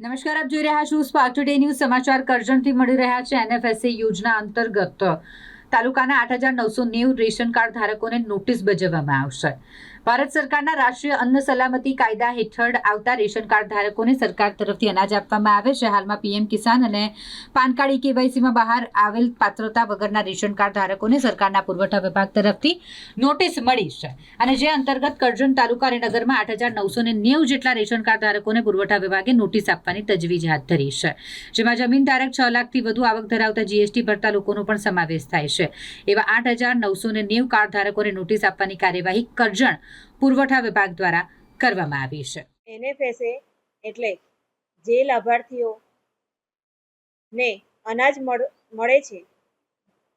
નમસ્કાર, આપ જોઈ રહ્યા છો સ્પાર્ક ટુડે ન્યૂઝ સમાચાર કરજણથી મળી રહ્યા છે. એનએફએસએ યોજના અંતર્ગત તાલુકાના આઠ હજાર નવસો નેવું રેશન કાર્ડ ધારકોને નોટિસ બજાવવામાં આવશે. ભારત સરકારના રાષ્ટ્રીય અન્ન સલામતી કાયદા હેઠળ આવતા રેશન કાર્ડ ધારકોને સરકાર તરફથી અનાજ આપવામાં આવે છે. હાલમાં પીએમ કિસાન અને પાન કાર્ડ કેવાયસીમાં બહાર આવેલ પાત્રતા વગરના રેશન કાર્ડ ધારકોને સરકારના પુરવઠા વિભાગ તરફથી નોટિસ મળી છે. અને જે અંતર્ગત કરજણ તાલુકા અને નગરમાં આઠ હજાર નવસો ને નેવું જેટલા રેશન કાર્ડ ધારકોને પુરવઠા વિભાગે નોટિસ આપવાની તજવીજ હાથ ધરી છે. જેમાં જમીન ધારક છ લાખથી વધુ આવક ધરાવતા જીએસટી ભરતા લોકોનો પણ સમાવેશ થાય છે. એવા આઠ હજાર નવસો ને નેવું કાર્ડ ધારકોને નોટિસ આપવાની કાર્યવાહી કરજણ પુરવઠા વિભાગ દ્વારા કરવામાં આવી છે. એનએફએસએ એટલે જે લાભાર્થીઓ ને અનાજ મળે છે,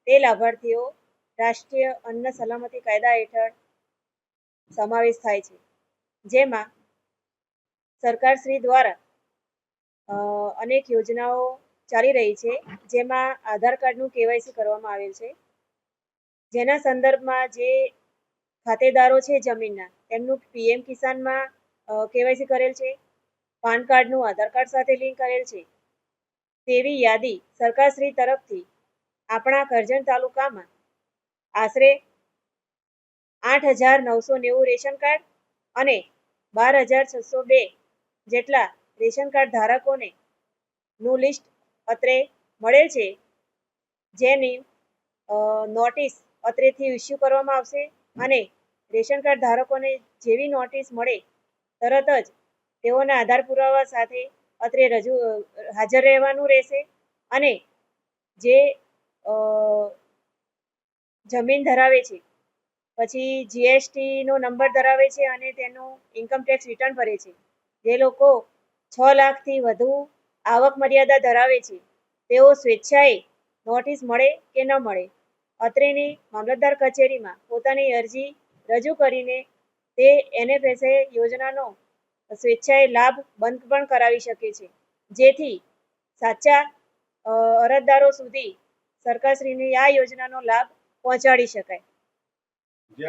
તે લાભાર્થીઓ રાષ્ટ્રીય અન્ન સલામતી કાયદા હેઠળ સમાવેશ થાય છે. જેમાં સરકારશ્રી દ્વારા અનેક યોજનાઓ ચાલી રહી છે, જેમાં આધાર કાર્ડનું કેવાયસી કરવામાં આવેલ છે. જેના સંદર્ભમાં જે ખાતેદારો છે જમીનના, તેમનું પીએમ કિસાનમાં કેવાયસી કરેલ છે. પાન કાર્ડનું આધાર કાર્ડ સાથે લિંક કરેલ છે. તેવી યાદી સરકારશ્રી તરફથી આપણા કરજણ તાલુકામાં આશરે આઠ હજાર નવસો નેવું રેશન કાર્ડ અને બાર હજાર છસો બે જેટલા રેશન કાર્ડ ધારકોને નું લિસ્ટ અત્રે મળેલ છે, જેની નોટિસ અત્રેથી ઇસ્યુ કરવામાં આવશે અને રેશન કાર્ડ ધારકોને જેવી નોટિસ મળે, તરત જ તેઓના આધાર પુરાવા સાથે અત્રે રજૂ, હાજર રહેવાનું રહેશે અને જે જમીન ધરાવે છે, પછી જીએસટીનો નંબર ધરાવે છે અને તેનું ઇન્કમ ટેક્સ રિટર્ન ભરે છે. જે લોકો છ લાખથી વધુ આવક મર્યાદા ધરાવે છે. તેઓ સ્વેચ્છાએ નોટિસ મળે કે ન મળે અત્રેની મામલતદાર કચેરીમાં પોતાની અરજી રજૂ કરીને તે એનએફએસએ યોજનાનો સ્વેચ્છાએ લાભ બંધ પણ કરાવી શકે છે. જેથી સાચા અરજદારો સુધી સરકારશ્રીની આ યોજનાનો લાભ પહોંચાડી શકાય. જે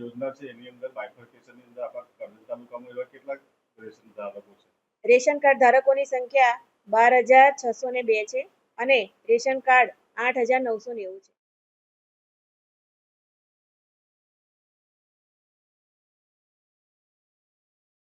યોજના છે એની અંદર બાયફર્કેશનની અંદર આપણા તાલુકામાં એવા કેટલા રેશન ધારકો છે? રેશન કાર્ડ ધારકોની સંખ્યા બાર હજાર છસો ને બે છે અને રેશન કાર્ડ આઠ હજાર નવસો નેવું છે.